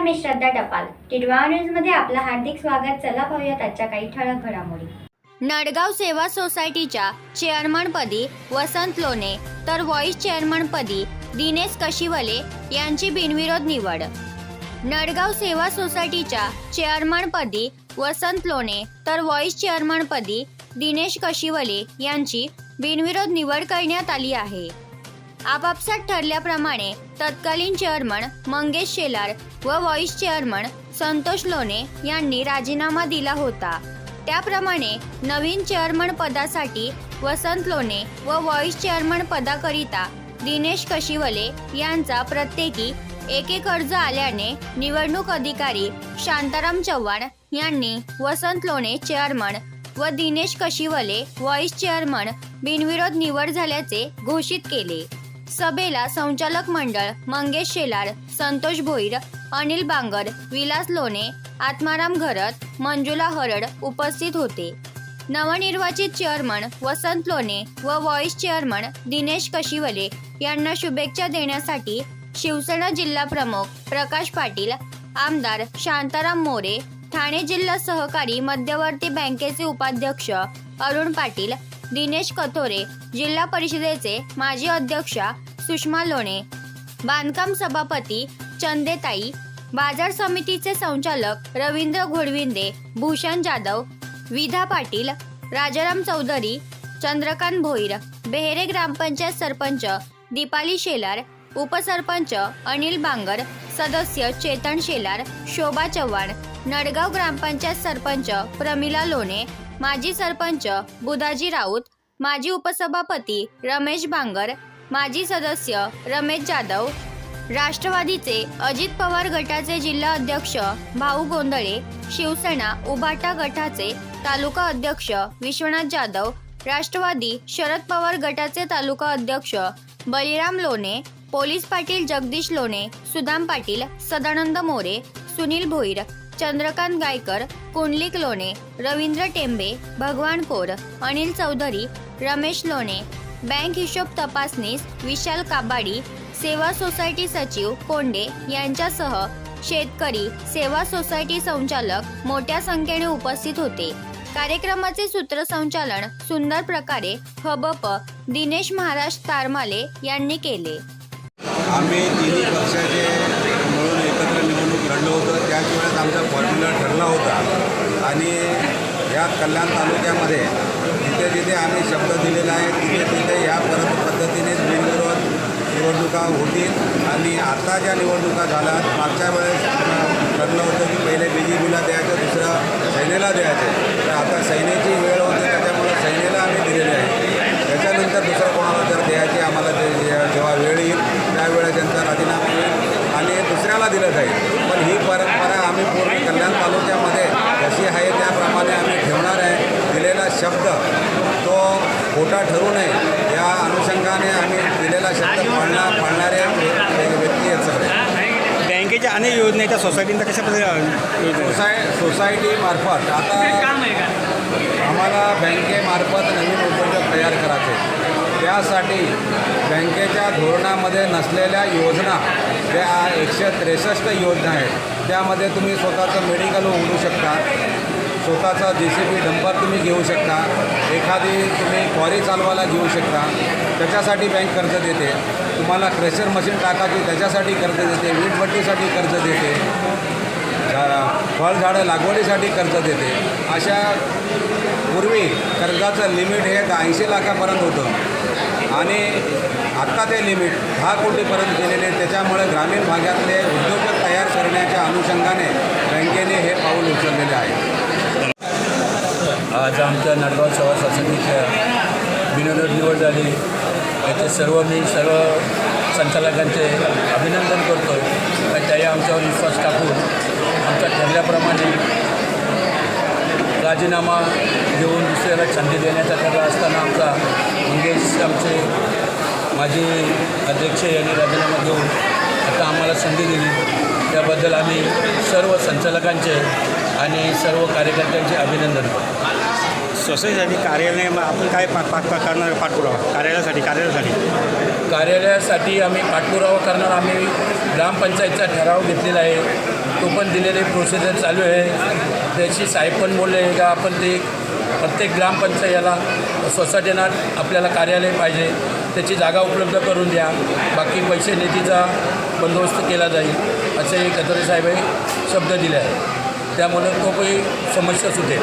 मी श्रद्धा टपाल. टिडवा न्यूजमध्ये आपलं हार्दिक स्वागत. चला पाहूयात आजच्या काही ठळक घडामोडी. नडगाव सेवा सोसायटीच्या चेअरमनपदी वसंत लोणे तर व्हाईस चेअरमनपदी दिनेश कशिवले यांची बिनविरोध निवड. नडगाव सेवा सोसायटीच्या चेअरमनपदी वसंत लोणे तर व्हाईस चेअरमनपदी दिनेश कशिवले यांची बिनविरोध निवड करण्यात आली आहे. आपापसात ठरल्याप्रमाणे तत्कालीन चेअरमन मंगेश शेलार व व्हाईस चेअरमन संतोष लोणे यांनी राजीनामा दिला होता. त्याप्रमाणे नवीन चेअरमन पदासाठी वसंत लोणे व व्हाईस चेअरमन पदाकरिता दिनेश कशिवले यांचा प्रत्येकी एक एक अर्ज आल्याने निवडणूक अधिकारी शांताराम चव्हाण यांनी वसंत लोणे चेअरमन व दिनेश कशिवले व्हाईस चेअरमन बिनविरोध निवड झाल्याचे घोषित केले. सभेला संचालक मंडळ मंगेश शेलार संतोष भोईर अनिल बांगर विलास लोणे आत्माराम घरत मंजुला हरड उपस्थित होते. नवनिर्वाचित चेअरमन वसंत लोणे व व्हॉइस चेअरमन दिनेश कशिवले यांना शुभेच्छा देण्यासाठी शिवसेना जिल्हा प्रमुख प्रकाश पाटील आमदार शांताराम मोरे ठाणे जिल्हा सहकारी मध्यवर्ती बँकेचे उपाध्यक्ष अरुण पाटील दिनेश कथोरे जिल्हा परिषदेचे माजी अध्यक्षा सुषमा लोणे बांधकाम सभापती चंदेताई बाजार समितीचे संचालक रवींद्र घोडविंदे भूषण जाधव विधा पाटील राजाराम चौधरी चंद्रकांत भोईर बेहेरे ग्रामपंचायत सरपंच दीपाली शेलार उपसरपंच अनिल बांगर सदस्य चेतन शेलार शोभा चव्हाण नडगाव ग्रामपंचायत सरपंच प्रमिला लोणे माजी सरपंच बुधाजी राऊत माजी उपसभापती रमेश बांगर माजी सदस्य रमेश जाधव राष्ट्रवादीचे अजित पवार गटाचे जिल्हा अध्यक्ष भाऊ गोंधळे शिवसेना उभाटा गटाचे तालुका अध्यक्ष विश्वनाथ जाधव राष्ट्रवादी शरद पवार गटाचे तालुका अध्यक्ष बलिराम लोणे पोलीस पाटील जगदीश लोणे सुदाम पाटील सदानंद मोरे सुनील भोईर चंद्रकांत गायकर कुंडलिक लोणे रवींद्र टेंबे भगवान कोर अनिल चौधरी रमेश लोणे बँक हिशोब तपासणीस विशाल काबाडी सेवा सोसायटी सचिव कोंडे यांच्यासह शेतकरी सेवा सोसायटी संचालक मोठ्या संख्येने उपस्थित होते. कार्यक्रमाचे सूत्रसंचालन सुंदर प्रकारे हबप दिनेश महाराज तारमाले यांनी केले. आम्ही तिन्ही पक्षाचे मिळून एकत्र निवडणूक लढलो होतो. त्याच वेळेस आमचा फॉर्म्युला ठरला होता. आणि या कल्याण तालुक्यामध्ये जिथे जिथे आम्ही शब्द दिलेला आहे. तिथे तिथे या परत पद्धतीनेच बिनविरोध निवडणुका होतील. आणि आता ज्या निवडणुका झाल्या मागच्या वेळेस ठरलं होतं की पहिले बी जे पीला द्यायचं दुसरं सैनेला द्यायचं. तर आता सैनेची वेळ होती त्याच्यामुळे सैनेला आम्ही दिलेली आहे. त्याच्यानंतर दुसरं कोणाला जर द्यायचं आम्हाला ते जे- जेव्हा वेळ येईल त्यावेळेस त्यांचा राजीनामा येईल आणि दुसऱ्याला दिलं जाईल पण ही परंपरा आम्ही पूर्ण कल्याण तालुक्यामध्ये जशी आहे त्याप्रमाणे आम्ही ठेवणार आहे दिलेला शब्द तो खोटा ठरू नये या अनुषंगाने आम्ही दिलेला शब्द पाळणार पाळणारे व्य- व्यक्ती आहेत सगळे. बँकेच्या अनेक योजनेच्या सोसायटींचा कशा योजना सोसाय सोसायटीमार्फत आता आम्हाला बँकेमार्फत नवीन उद्योजक तयार करायचे. त्यासाठी बँकेच्या धोरणामध्ये नसलेल्या योजना ज्या एकशे त्रेसष्ट योजना आहेत त्यामध्ये तुम्ही स्वतःचं मेडिकल उघडू शकता. स्वतःचा जे सी बी डंपर तुम्ही घेऊ शकता एखादी तुम्ही क्वारी चालवायला घेऊ शकता त्याच्यासाठी बँक कर्ज देते. तुम्हाला क्रेशर मशीन टाकायची त्याच्यासाठी कर्ज देते वीटभट्टीसाठी कर्ज देते फळझाडं लागवडीसाठी कर्ज देते. अशा पूर्वी कर्जाचं लिमिट हे ऐंशी लाखापर्यंत होतं. आणि आत्ता ते लिमिट दहा कोटीपर्यंत गेलेले आहे. त्याच्यामुळे ग्रामीण भागातले उद्योजक तयार करण्याच्या अनुषंगाने बँकेने हे पाऊल उचललेले आहे. आज आमच्या नाटगाव सेवा सोसायटीच्या बिनविरोध निवड झाली. याचे सर्व मी सर्व संचालकांचे अभिनंदन करतो आणि त्याही आमच्यावर विश्वास टाकून आमच्या ठरल्याप्रमाणे राजीनामा देऊन दुसऱ्याला संधी देण्याचा ठरला असताना आमचा मंगेश आमचे माजी अध्यक्ष यांनी राजीनामा देऊन आता आम्हाला संधी दिली. त्याबद्दल आम्ही सर्व संचालकांचे आणि सर्व कार्यकर्त्यांचे अभिनंदन करतो. सोसायटीसाठी कार्यालय मग आपण काय पा पा करणार पाठपुरावा? कार्यालयासाठी कार्यालयासाठी. कार्यालयासाठी आम्ही पाठपुरावा करणार. आम्ही ग्रामपंचायतचा ठराव घेतलेला आहे. तो पण दिलेले प्रोसिजर चालू आहे. त्याची साहेब पण बोलले का आपण ते प्रत्येक ग्रामपंचायतीला सोसायटीना आपल्याला कार्यालय पाहिजे. त्याची जागा उपलब्ध करून द्या. बाकी पैसे निधीचा बंदोबस्त केला जाईल असे गद्रे साहेब शब्द दिले आहे त्यामुळे तो काही समस्या सुटेल.